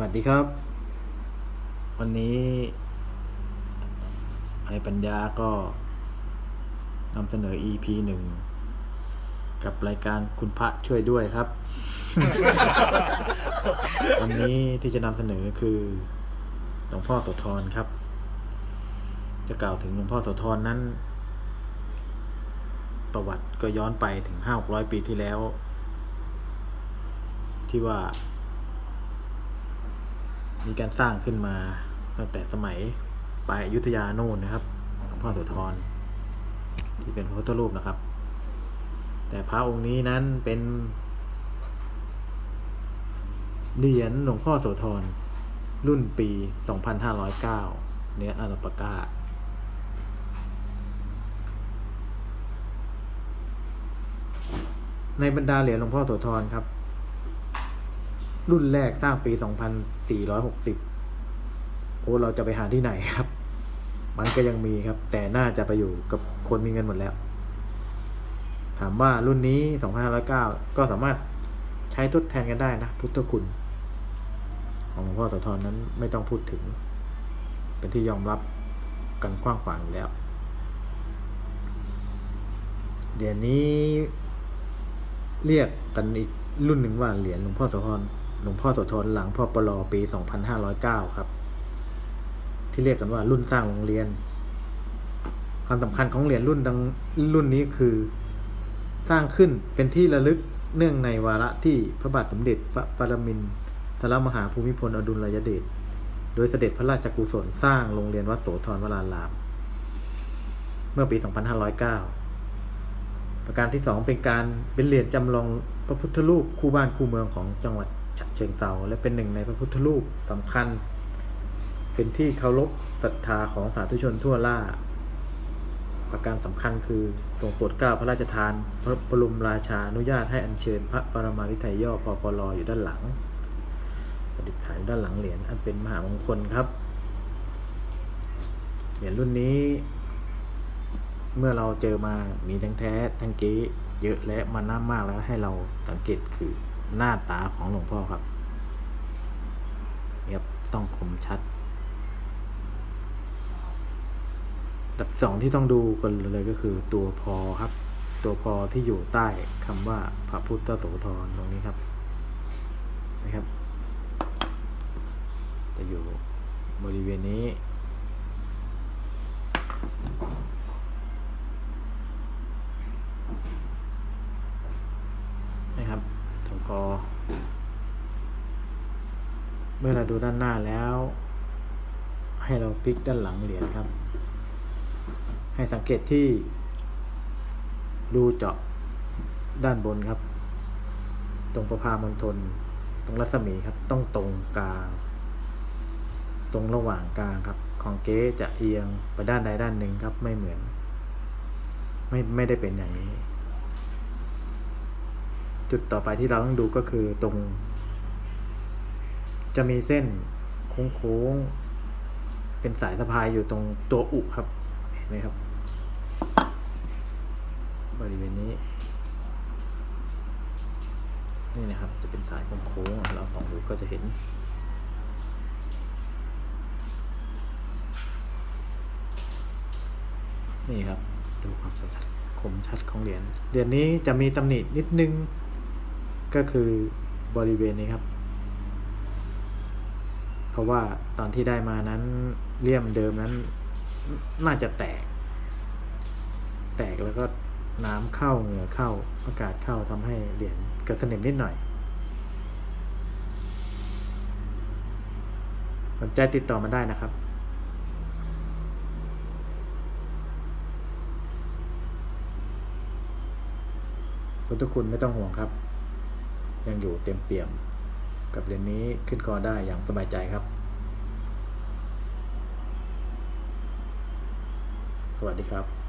วัสดีครับ วันนี้ไอ้ปัญญาก็นำเสนอ EP หนึ่ง กับรายการคุณพระช่วยด้วยครับ วันนี้ที่จะนำเสนอคือหลวงพ่อโสธรครับ จะกล่าวถึงหลวงพ่อโสธรนั้น ประวัติก็ย้อนไปถึงห้าหกร้อยปีที่แล้ว ที่ว่า มีการสร้างขึ้นมาตั้งแต่สมัยปลายอยุธยาโน่นนะครับหลวงพ่อโสธรที่เป็นพระพุทธรูปนะครับ แต่พระองค์นี้นั้นเป็นเหรียญหลวงพ่อโสธรรุ่นปี 2509 เนื้ออาราปกาในบรรดาเหรียญหลวงพ่อโสธรครับ รุ่นแรกสร้างปี 2460 โอ้ เราจะไปหาที่ไหนครับ มันก็ยังมีครับ แต่น่าจะไปอยู่กับคนมีเงินหมดแล้ว ถามว่ารุ่นนี้ 2509 ก็สามารถใช้ทดแทนกันได้นะ พุทธคุณ ของหลวงพ่อโสธรนั้นไม่ต้องพูดถึง เป็นที่ยอมรับกันกว้างขวางอยู่แล้ว เดี๋ยวนี้เรียกกันอีกรุ่นหนึ่งว่าเหรียญหลวงพ่อโสธร หลวงพ่อโสธรหลังพ่อปลอปี 2509 ครับ ที่เรียกกันว่ารุ่นสร้างโรงเรียน ความสำคัญของเหรียญรุ่นดังรุ่นนี้คือ สร้างขึ้นเป็นที่ระลึกเนื่องในวาระที่พระบาทสมเด็จพระปรมินทรมหาภูมิพลอดุลยเดชโดยเสด็จพระราชกุศลสร้างโรงเรียนวัดโสธรวรารามเมื่อปี 2509 ประการที่สองเป็นการเป็นเหรียญจำลองพระพุทธรูปคู่บ้านคู่เมืองของจังหวัด ฉะเชิงเทราและเป็นหนึ่งในพระพุทธรูปสำคัญ เป็นที่เคารพศรัทธาของสาธุชนทั่วล่า ประการสำคัญคือทรงโปรดเกล้าพระราชทาน พระบรมราชานุญาตให้อัญเชิญพระปรมาภิไธยย่อปปลออยู่ด้านหลังประดิษฐานอยู่ด้านหลังเหรียญอันเป็นมหามงคลครับ เหรียญรุ่นนี้ เมื่อเราเจอมามีทั้งแท้ทั้งเก๊เยอะและมันน้ำมากแล้วให้เราสังเกตคือ หน้าตาของหลวงพ่อครับเนี่ยต้องคมชัดดับสองที่ต้องดูกันเลยก็คือตัวพอครับ ตัวพอที่อยู่ใต้คำว่าพระพุทธโสธรตรงนี้ครับนะครับ จะอยู่บริเวณนี้ นะครับตรง กอ เมื่อเราดูด้านหน้าแล้ว ให้เราพลิกด้านหลังเหรียญครับ ให้สังเกตที่รูเจาะด้านบนครับ ตรงประพามณฑลตรงรัศมีครับ ต้องตรงกลาง ตรงระหว่างกลางครับ ของเก๊จะเอียงไปด้านใดด้านหนึ่งครับ ไม่เหมือน ไม่ไม่ได้เป็นไหน จุดต่อไปที่เราต้องดูก็คือตรง จะมีเส้นโค้งๆเป็นสายสะพายอยู่ตรงตัวอุครับ เห็นไหมครับ บริเวณนี้ นี่นะครับ จะเป็นสายโค้งๆเราสองดูก็จะเห็นนี่ครับ ดูความชัดคมชัดของเหรียญเหรียญนี้จะมีตำหนินิดนึง ก็คือบริเวณนี้ครับ เพราะว่าตอนที่ได้มานั้นเลี่ยมเดิมนั้นน่าจะแตก แตกแล้วก็น้ำเข้าเหงื่อเข้าอากาศเข้าทำให้เหรียญเกิดสนิมนิดหน่อยสนใจติดต่อมาได้นะครับพุทธคุณไม่ต้องห่วงครับ ยังอยู่เต็มเปี่ยม กับเหรียญนี้ขึ้นคอได้อย่างสบายใจครับ สวัสดีครับ